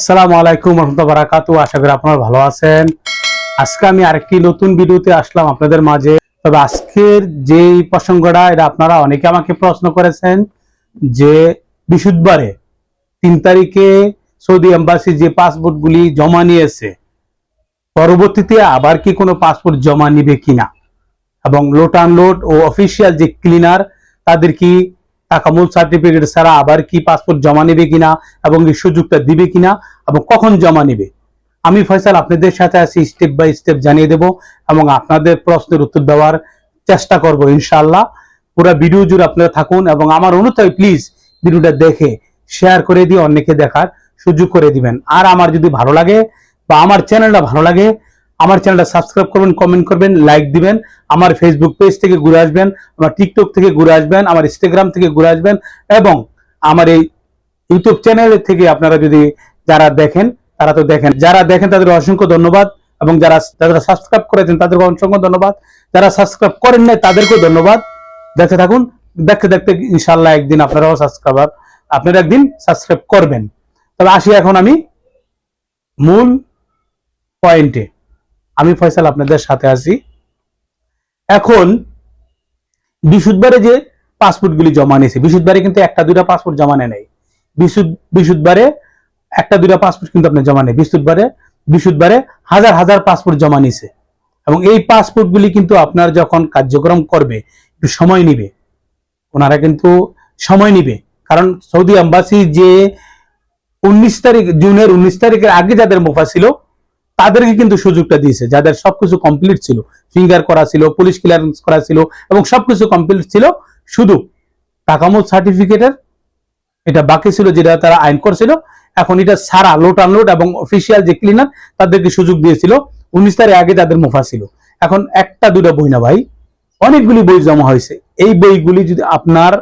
আসসালামু আলাইকুম রহমতুল্লাহ বারাকাতু আশা করি আপনারা ভালো আছেন। আজকে আমি আরেকটি নতুন ভিডিওতে আসলাম আপনাদের মাঝে। তবে আজকের যে প্রসঙ্গটা, এটা আপনারা অনেকে আমাকে প্রশ্ন করেছেন যে বিশুদ্ধবারে তিন তারিখে সৌদি এম্বাসি যে পাসপোর্টগুলি জমা নিয়েছে, পরবর্তীতে আবার কি কোনো পাসপোর্ট জমা নিবে কিনা? এবং লোট আনলোড ও অফিসিয়াল যে ক্লিনার, তাদের কি তাকামুল সার্টিফিকেট ছাড়া আবার কি পাসপোর্ট জমা নেবে কিনা এবং এই সুযোগটা দিবে কিনা এবং কখন জমা নেবে? আমি ফয়সাল আপনাদের সাথে আছি স্টেপ বাই স্টেপ জানিয়ে দেব এবং আপনাদের প্রশ্নের উত্তর দেওয়ার চেষ্টা করব ইনশাআল্লাহ। পুরো ভিডিও জুড়ে আপনারা থাকুন এবং আমার অনুরোধ প্লিজ ভিডিওটা দেখে শেয়ার করে দিয়ে অন্যকে দেখার সুযোগ করে দিবেন। আর আমার যদি ভালো লাগে বা আমার চ্যানেলটা ভালো লাগে আমার চ্যানেলটা সাবস্ক্রাইব করবেন কমেন্ট করবেন লাইক দিবেন, আমার ফেসবুক পেজ থেকে ঘুরে আসবেন, আমার টিকটক থেকে ঘুরে আসবেন, আমার ইনস্টাগ্রাম থেকে ঘুরে আসবেন এবং আমার এই ইউটিউব চ্যানেল থেকে আপনারা যদি যারা দেখেন, তারা তো দেখেন। যারা দেখেন, তাদের অসংখ্য ধন্যবাদ এবং যারা যারা সাবস্ক্রাইব করেছেন তাদেরকে অসংখ্য ধন্যবাদ। যারা সাবস্ক্রাইব করেন নাই, তাদেরকেও ধন্যবাদ। দেখতে থাকুন, দেখতে দেখতে ইনশাল্লাহ একদিন আপনারাও সাবস্ক্রাইবার আপনারা একদিন সাবস্ক্রাইব করবেন। তবে আসি এখন আমি মূল পয়েন্টে আমি ফয়সাল আপনাদের সাথে আছি। এখন বিশুদ্ধবারে যে পাসপোর্টগুলি জমা নিয়েছে বিশুদ্ধবারে কিন্তু একটা দুইটা পাসপোর্ট জমা নেয় নাই। বিশুদ্ধবারে একটা দুইটা পাসপোর্ট কিন্তু আপনি জমা নেই। বিশুদ্ধবারে বিশুদ্ধবারে হাজার হাজার পাসপোর্ট জমা নিছে এবং এই পাসপোর্টগুলি কিন্তু আপনার যখন কার্যক্রম করবে, একটু সময় নিবে। ওনারা কিন্তু সময় নিবে। কারণ সৌদি আম্বাসি যে উনিশ তারিখ, জুনের উনিশ তারিখের আগে যাদের মুফা ছিল তাদেরকে কিন্তু সুযোগটা দিয়েছে, যাদের সবকিছু কমপ্লিট ছিল। ফিঙ্গার করা ছিল পুলিশ ক্লিয়ারেন্স করা ছিল, এবং সবকিছু কমপ্লিট ছিল শুধু টাকামত সার্টিফিকেটের এটা বাকি ছিল যেটা তারা আইন করছিল। এখন এটা সারা লোট আনলোড এবং অফিসিয়াল যে ক্লিনার তাদেরকে সুযোগ দিয়েছিল, উনিশ তারিখ আগে তাদের মুফা ছিল। এখন একটা দুটা বই না ভাই, অনেকগুলি বই জমা হয়েছে। এই বইগুলি যদি আপনার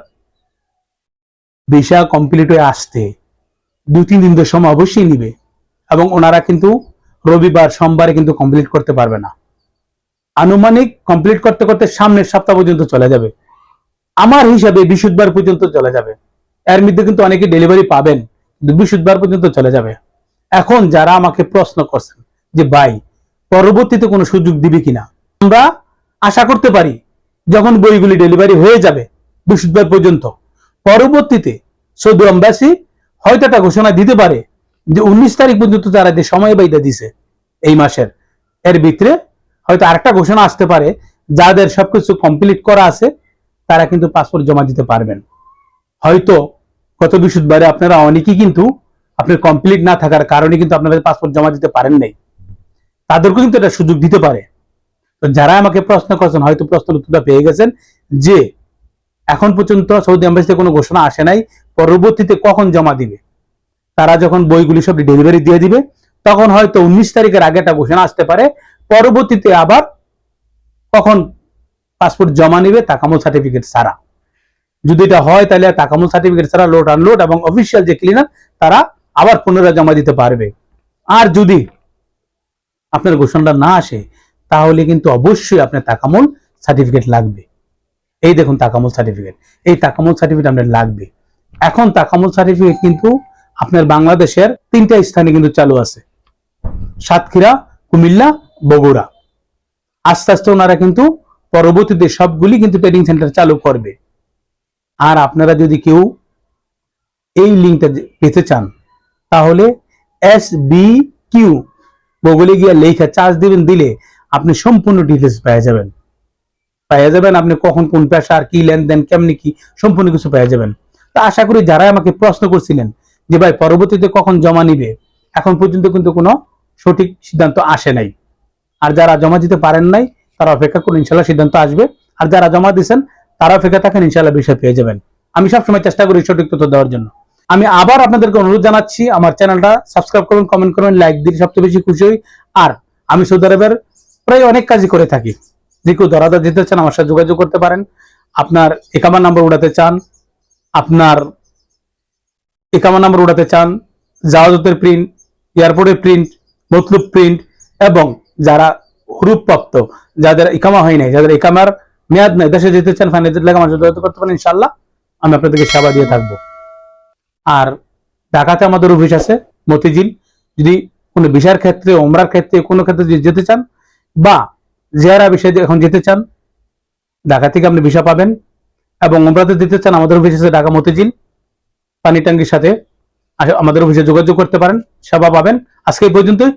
ভিসা কমপ্লিট হয়ে আসতে, দুই তিন দিন তো সময় অবশ্যই নিবে। এবং ওনারা কিন্তু রবিবার সোমবারে কিন্তু কমপ্লিট করতে পারবে না। আনুমানিক কমপ্লিট করতে করতে সামনের সপ্তাহ পর্যন্ত চলে যাবে। আমার হিসাবে বিশুদ্ধবার পর্যন্ত চলে যাবে। এর মধ্যে কিন্তু অনেকে ডেলিভারি পাবেন বিশুদ্ধবার পর্যন্ত চলে যাবে। এখন যারা আমাকে প্রশ্ন করছেন যে, ভাই, পরবর্তীতে কোনো সুযোগ দিবে কিনা? আমরা আশা করতে পারি, যখন বইগুলি ডেলিভারি হয়ে যাবে বৃহস্পতিবার পর্যন্ত, পরবর্তীতে সৌদি আম্বাসি হয়তো একটা ঘোষণা দিতে পারে যে, উনিশ তারিখ পর্যন্ত তারা যে সময় বাইদা দিছে এই মাসের। এর ভিতরে হয়তো আরেকটা ঘোষণা আসতে পারে, যাদের সবকিছু কমপ্লিট করা আছে, তারা কিন্তু পাসপোর্ট জমা দিতে পারবেন। হয়তো গত বৃহস্পতিবারে আপনারা অনেকেই কিন্তু আপনার কমপ্লিট না থাকার কারণে কিন্তু আপনারা পাসপোর্ট জমা দিতে পারেন নাই। তাদেরকেও কিন্তু এটা সুযোগ দিতে পারে। তো যারা আমাকে প্রশ্ন করছেন, হয়তো প্রশ্নের উত্তরটা পেয়ে গেছেন যে, এখন পর্যন্ত সৌদি আম্বাসিতে কোনো ঘোষণা আসে নাই, পরবর্তীতে কখন জমা দিবে? তারা যখন বইগুলি সব ডেলিভারি দিয়ে দিবে তখন হয়তো উনিশ তারিখের আগে একটা ঘোষণা আসতে পারে, পরবর্তীতে আবার কখন পাসপোর্ট জমা নিবে তাকামল সার্টিফিকেট ছাড়া। যদি এটা হয় তাহলে তাকামল সার্টিফিকেট ছাড়া লোড আনলোড এবং অফিসিয়াল যে ক্লিনার তারা আবার পুনরায় জমা দিতে পারবে। আর যদি আপনার ঘোষণাটা না আসে, তাহলে কিন্তু অবশ্যই আপনার তাকামল সার্টিফিকেট লাগবে। এই দেখুন তাকামল সার্টিফিকেট এই তাকামল সার্টিফিকেট আপনার লাগবে। এখন তাকামল সার্টিফিকেট কিন্তু আপনার বাংলাদেশের তিনটা স্থানে কিন্তু চালু আছে। সাতক্ষীরা, কুমিল্লা, বগুড়া। আস্তে আস্তে ওনারা কিন্তু পরবর্তীতে সবগুলি কিন্তু ট্রেনিং সেন্টার চালু করবে। আর আপনারা যদি কেউ এই লিঙ্কটা পেতে চান, তাহলে এস বি কিউ গুগলে গিয়ে লেখা চার্জ দিবেন, দিলে আপনি সম্পূর্ণ ডিটেলস পেয়ে যাবেন। পেয়ে যাবেন আপনি কখন কোন পেশার কি লেনদেন, কেমনি কি, সম্পূর্ণ কিছু পেয়ে যাবেন। তা আশা করি যারা আমাকে প্রশ্ন করছিলেন যে ভাই পরবর্তীতে কখন জমা নিবে, এখন পর্যন্ত কিন্তু কোনো সঠিক সিদ্ধান্ত আসে নাই। আর যারা জমা দিতে পারেন নাই, তারা অপেক্ষা করুন ইনশাল্লাহ সিদ্ধান্ত আসবে। আর যারা জমা দিচ্ছেন তারা অপেক্ষা থাকেন ইনশাল্লাহ বিষয় পেয়ে যাবেন। আমি সবসময় চেষ্টা করি সঠিক তথ্য দেওয়ার জন্য। আমি আবার আপনাদেরকে অনুরোধ জানাচ্ছি, আমার চ্যানেলটা সাবস্ক্রাইব করুন, কমেন্ট করুন, লাইক দিলে সবচেয়ে বেশি খুশি হই। আর আমি সৌদি আরবের প্রায় অনেক কাজই করে থাকি। যে কেউ দরাদা দিতে চান, আমার সাথে যোগাযোগ করতে পারেন। আপনার একামার নাম্বার উড়াতে চান, আপনার একামা নাম্বার উড়াতে চান জাহাজতের প্রিন্ট, এয়ারপোর্টের প্রিন্ট মতলুব প্রিন্ট এবং যারা হুরুপ্রাপ্ত যাদের ইকামা হয় নাই, যাদের ইকামার মেয়াদ নাই, দেশে যেতে চান, ফাইনাল লাগে আমার যদি করতে পারেন ইনশাল্লাহ আমি আপনাদেরকে সেবা দিয়ে থাকব। আর ঢাকাতে আমাদের অফিস আছে, মতিঝিল। যদি কোনো ভিসার ক্ষেত্রে ওমরার ক্ষেত্রে, কোনো ক্ষেত্রে যদি যেতে চান বা জেয়ারা বিষয়ে এখন যেতে চান, ঢাকা থেকে আপনি ভিসা পাবেন এবং ওমরাতে যেতে চান, আমাদের অফিস আছে ঢাকা মতিঝিল পানি ট্যাঙ্কির সাথে। আমাদের অফিসে যোগাযোগ করতে পারেন সেবা পাবেন। আজকে এই পর্যন্তই।